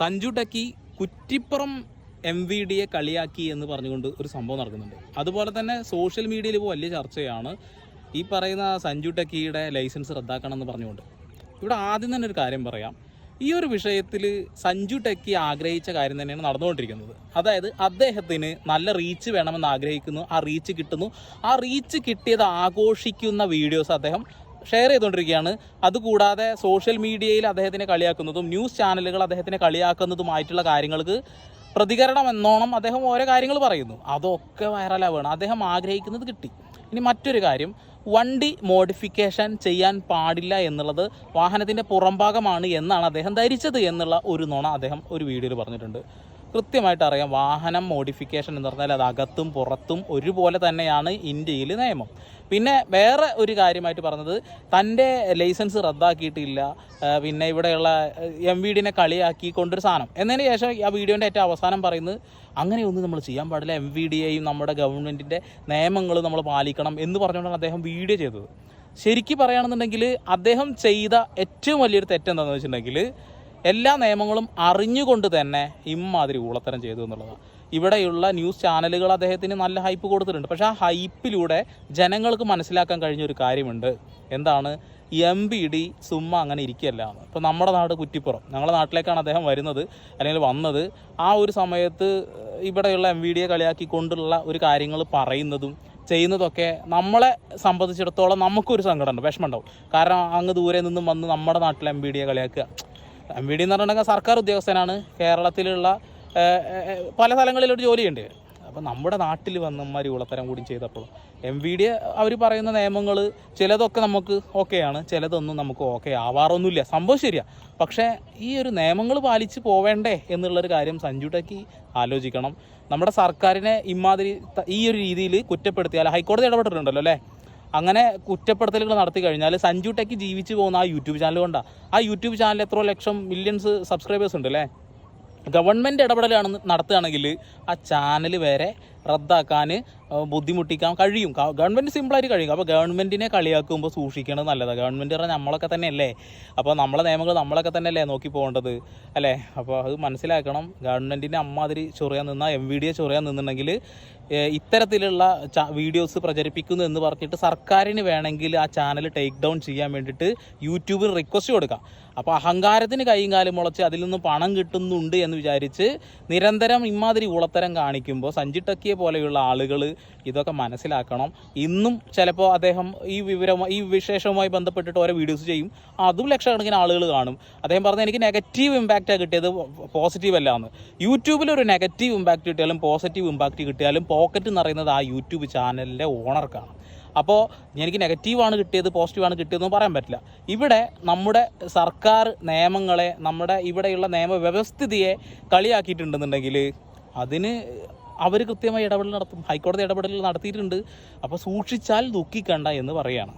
സഞ്ജു ടക്കി Kuttippuram M V ഡിയെ കളിയാക്കി എന്ന് പറഞ്ഞുകൊണ്ട് ഒരു സംഭവം നടക്കുന്നുണ്ട്. അതുപോലെ തന്നെ സോഷ്യൽ മീഡിയയിൽ ഇപ്പോൾ വലിയ ചർച്ചയാണ് ഈ പറയുന്ന സഞ്ജു ടക്കിയുടെ ലൈസൻസ് റദ്ദാക്കണം എന്ന് പറഞ്ഞുകൊണ്ട്. ഇവിടെ ആദ്യം തന്നെ ഒരു കാര്യം പറയാം. ഈ ഒരു വിഷയത്തിൽ സഞ്ജു ടെക്കി ആഗ്രഹിച്ച കാര്യം തന്നെയാണ് നടന്നുകൊണ്ടിരിക്കുന്നത്. അതായത് അദ്ദേഹത്തിന് നല്ല റീച്ച് വേണമെന്ന് ആഗ്രഹിക്കുന്നു. ആ റീച്ച് കിട്ടുന്നു. ആ റീച്ച് കിട്ടിയത് ആഘോഷിക്കുന്ന വീഡിയോസ് അദ്ദേഹം ഷെയർ ചെയ്തുകൊണ്ടിരിക്കുകയാണ്. അതുകൂടാതെ സോഷ്യൽ മീഡിയയിൽ അദ്ദേഹത്തിനെ കളിയാക്കുന്നതും ന്യൂസ് ചാനലുകൾ അദ്ദേഹത്തിനെ കളിയാക്കുന്നതുമായിട്ടുള്ള കാര്യങ്ങൾക്ക് പ്രതികരണം എന്നോണം അദ്ദേഹം ഓരോ കാര്യങ്ങൾ പറയുന്നു. അതൊക്കെ വൈറലാവുകയാണ് അദ്ദേഹം ആഗ്രഹിക്കുന്നത് കിട്ടി. ഇനി മറ്റൊരു കാര്യം. വണ്ടി മോഡിഫിക്കേഷൻ ചെയ്യാൻ പാടില്ല എന്നുള്ളത് വാഹനത്തിന്റെ പുറംഭാഗമാണ് എന്നാണ് അദ്ദേഹം ധരിച്ചത് എന്നുള്ള ഒരു നുണ അദ്ദേഹം ഒരു വീഡിയോയിൽ പറഞ്ഞിട്ടുണ്ട്. കൃത്യമായിട്ട് അറിയാം. വാഹനം മോഡിഫിക്കേഷൻ എന്ന് പറഞ്ഞാൽ അത് അകത്തും പുറത്തും ഒരുപോലെ തന്നെയാണ് ഇന്ത്യയിൽ നിയമം. പിന്നെ വേറെ ഒരു കാര്യമായിട്ട് പറഞ്ഞത് തന്റെ ലൈസൻസ് റദ്ദാക്കിയിട്ടില്ല. പിന്നെ ഇവിടെയുള്ള എം വി ഡിനെ കളിയാക്കി കൊണ്ടൊരു സാധനം. എന്നതിന് ശേഷം ആ വീഡിയോന്റെ ഏറ്റവും അവസാനം പറയുന്നത് അങ്ങനെയൊന്നും നമ്മൾ ചെയ്യാൻ പാടില്ല. എം വി ഡിയെയും നമ്മുടെ ഗവൺമെന്റിന്റെ നിയമങ്ങൾ നമ്മൾ പാലിക്കണം എന്ന് പറഞ്ഞുകൊണ്ടാണ് അദ്ദേഹം വീഡിയോ ചെയ്തത്. ശരിക്കും പറയുകയാണെന്നുണ്ടെങ്കിൽ അദ്ദേഹം ചെയ്ത ഏറ്റവും വലിയൊരു തെറ്റെന്താണെന്ന് വെച്ചിട്ടുണ്ടെങ്കിൽ എല്ലാ നിയമങ്ങളും അറിഞ്ഞുകൊണ്ട് തന്നെ ഇമ്മാതിരി ഊളത്തരം ചെയ്തു എന്നുള്ളതാണ്. ഇവിടെയുള്ള ന്യൂസ് ചാനലുകൾ അദ്ദേഹത്തിന് നല്ല ഹൈപ്പ് കൊടുത്തിട്ടുണ്ട്. പക്ഷേ ആ ഹൈപ്പിലൂടെ ജനങ്ങൾക്ക് മനസ്സിലാക്കാൻ കഴിഞ്ഞ ഒരു കാര്യമുണ്ട്. എന്താണ്? എം ബി ഡി സുമ്മ അങ്ങനെ ഇരിക്കുകയല്ല ഇപ്പോൾ നമ്മുടെ നാട് കുറ്റിപ്പുറം. ഞങ്ങളുടെ നാട്ടിലേക്കാണ് അദ്ദേഹം വരുന്നത് അല്ലെങ്കിൽ വന്നത്. ആ ഒരു സമയത്ത് ഇവിടെയുള്ള എം വി ഡിയെ കളിയാക്കിക്കൊണ്ടുള്ള ഒരു കാര്യങ്ങൾ പറയുന്നതും ചെയ്യുന്നതൊക്കെ നമ്മളെ സംബന്ധിച്ചിടത്തോളം നമുക്കൊരു സങ്കടമുണ്ട് വിഷമമുണ്ടാവും. കാരണം അങ്ങ് ദൂരെ നിന്നും വന്ന് നമ്മുടെ നാട്ടിലെ എം ബി ഡിയെ കളിയാക്കുക. എം വി ഡി എന്ന് പറഞ്ഞിട്ടുണ്ടെങ്കിൽ സർക്കാർ ഉദ്യോഗസ്ഥനാണ്. കേരളത്തിലുള്ള പല സ്ഥലങ്ങളിലൊരു ജോലിയുണ്ട്. അപ്പോൾ നമ്മുടെ നാട്ടിൽ വന്ന് ഇമ്മാരി ഉളത്തരം കൂടി ചെയ്തപ്പോൾ എം വി ഡി അവർ പറയുന്ന നിയമങ്ങൾ ചിലതൊക്കെ നമുക്ക് ഓക്കെയാണ് ചിലതൊന്നും നമുക്ക് ഓക്കെ ആവാറൊന്നുമില്ല. സംഭവം ശരിയാ. പക്ഷേ ഈ ഒരു നിയമങ്ങൾ പാലിച്ച് പോവേണ്ടേ എന്നുള്ളൊരു കാര്യം സഞ്ജു ടെക്കി ആലോചിക്കണം. നമ്മുടെ സർക്കാരിനെ ഇമാതിരി ഈ ഒരു രീതിയിൽ കുറ്റപ്പെടുത്തിയാൽ ഹൈക്കോടതി ഇടപെട്ടിട്ടുണ്ടല്ലോ അല്ലേ? അങ്ങനെ കുറ്റപ്പെടുത്തലുകൾ നടത്തി കഴിഞ്ഞാൽ സഞ്ജു ടെക്ക് ജീവിച്ചു പോകുന്ന ആ യൂട്യൂബ് ചാനൽ കൊണ്ടാണ് ആ യൂട്യൂബ് ചാനൽ എത്ര ലക്ഷം മില്യൺസ് സബ്സ്ക്രൈബേഴ്സ് ഉണ്ട് അല്ലേ ഗവൺമെന്റ് ഇടപെടലാണ് നടത്തുകയാണെങ്കിൽ ആ ചാനൽ വരെ റദ്ദാക്കാൻ ബുദ്ധിമുട്ടിക്കാൻ കഴിയും. ഗവൺമെന്റ് സിമ്പിളായിട്ട് കഴിയും. അപ്പോൾ ഗവൺമെന്റിനെ കളിയാക്കുമ്പോൾ സൂക്ഷിക്കേണ്ടത് നല്ലതാണ് ഗവൺമെന്റ് പറഞ്ഞാൽ നമ്മളൊക്കെ തന്നെയല്ലേ? അപ്പോൾ നമ്മളെ നിയമങ്ങൾ നമ്മളൊക്കെ തന്നെയല്ലേ നോക്കി പോകേണ്ടത്? അല്ലേ? അപ്പോൾ അത് മനസ്സിലാക്കണം. ഗവൺമെന്റിന്റെ അമ്മാതിരി ചൊറിയാൻ നിന്നാൽ എം വി ഡിയെ ചൊറിയാൻ നിന്നുണ്ടെങ്കിൽ ഇത്തരത്തിലുള്ള വീഡിയോസ് പ്രചരിപ്പിക്കുന്നു എന്ന് പറഞ്ഞിട്ട് സർക്കാരിന് വേണമെങ്കിൽ ആ ചാനൽ ടേക്ക് ഡൗൺ ചെയ്യാൻ വേണ്ടിയിട്ട് യൂട്യൂബിൽ റിക്വസ്റ്റ് കൊടുക്കാം. അപ്പോൾ അഹങ്കാരത്തിന് കൈയും കാലും മുളച്ച് അതിൽ നിന്ന് പണം കിട്ടുന്നുണ്ട് എന്ന് വിചാരിച്ച് നിരന്തരം ഇമാതിരി ഉളത്തരം കാണിക്കുമ്പോൾ സഞ്ജി ടക്കിയെ പോലെയുള്ള ആളുകൾ ഇതൊക്കെ മനസ്സിലാക്കണം. ഇന്നും ചിലപ്പോൾ അദ്ദേഹം ഈ വിവരം ഈ വിശേഷവുമായി ബന്ധപ്പെട്ടിട്ട് ഓരോ വീഡിയോസ് ചെയ്യും. അതും ലക്ഷക്കണക്കിന് ആളുകൾ കാണും. അദ്ദേഹം പറഞ്ഞ എനിക്ക് നെഗറ്റീവ് ഇമ്പാക്റ്റാണ് കിട്ടിയത് പോസിറ്റീവ് അല്ല എന്ന്. യൂട്യൂബിൽ ഒരു നെഗറ്റീവ് ഇമ്പാക്റ്റ് കിട്ടിയാലും പോസിറ്റീവ് ഇമ്പാക്റ്റ് കിട്ടിയാലും പോക്കറ്റ് എന്ന് പറയുന്നത് ആ യൂട്യൂബ് ചാനലിന്റെ ഓണർക്കാണ് അപ്പോൾ എനിക്ക് നെഗറ്റീവാണ് കിട്ടിയത് പോസിറ്റീവാണ് കിട്ടിയതെന്ന് പറയാൻ പറ്റില്ല. ഇവിടെ നമ്മുടെ സർക്കാർ നിയമങ്ങളെ നമ്മുടെ ഇവിടെയുള്ള നിയമവ്യവസ്ഥിതിയെ കളിയാക്കിയിട്ടുണ്ടെന്നുണ്ടെങ്കിൽ അതിന് അവർ കൃത്യമായി ഇടപെടൽ നടത്തും. ഹൈക്കോടതി ഇടപെടൽ നടത്തിയിട്ടുണ്ട്. അപ്പോൾ സൂക്ഷിച്ചാൽ ദുഃഖിക്കണ്ട എന്ന് പറയുകയാണ്